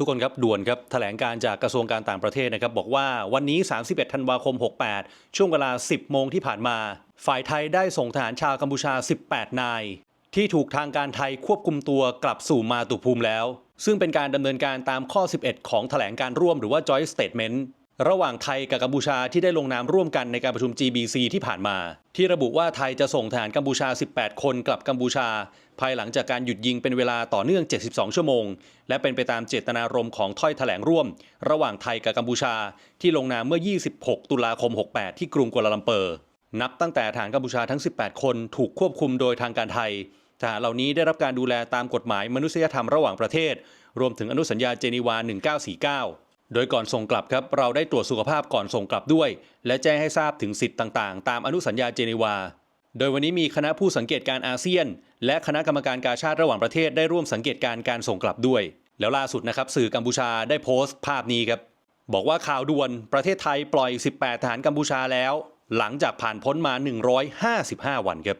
ทุกคนครับด่วนครับแถลงการจากกระทรวงการต่างประเทศนะครับบอกว่าวันนี้ 31 ธันวาคม 68 ช่วงเวลา 10 โมงที่ผ่านมา ฝ่ายไทยได้ส่งทหารชาวกัมพูชา 18 นาย ที่ถูกทางการไทยควบคุมตัวกลับสู่มาตุภูมิแล้ว ซึ่งเป็นการดำเนินการตามข้อ 11 ของแถลงการร่วมหรือว่า Joint Statement ระหว่างไทยกับกัมพูชาที่ได้ลงนามร่วมกันในการประชุม GBC ที่ผ่านมา ที่ระบุว่าไทยจะส่งทหารกัมพูชา 18 คนกลับกัมพูชา ภายหลังจากการหยุดยิงเป็นเวลาต่อเนื่อง 72 ชั่วโมง และเป็นไปตามเจตนารมณ์ของถ้อยแถลงร่วม ระหว่างไทยกับกัมพูชา ที่ลงนามเมื่อ 26 ตุลาคม 68 ที่กรุงกัวลาลัมเปอร์นับตั้งแต่ทหารกัมพูชาทั้ง 18 คนถูกควบคุมโดยทางการไทยทหารเหล่านี้ได้รับการดูแลตามกฎหมายมนุษยธรรมระหว่างประเทศ รวมถึงอนุสัญญาเจนีวา 1949 โดยก่อนส่งกลับครับเราได้ตรวจสุขภาพก่อนส่งกลับด้วย และแจ้งให้ทราบถึงสิทธิ์ต่างๆ ตามอนุสัญญาเจนีวา โดยวันนี้มีคณะผู้สังเกตการอาเซียน และคณะกรรมการการชาติระหว่างประเทศได้ร่วมสังเกตการการส่งกลับด้วย แล้วล่าสุดนะครับสื่อกัมพูชาได้โพสต์ภาพนี้ครับบอกว่าข่าวด่วนประเทศไทยปล่อย 18 ทหารกัมพูชาแล้ว หลังจากผ่านพ้นมา 155 วันครับ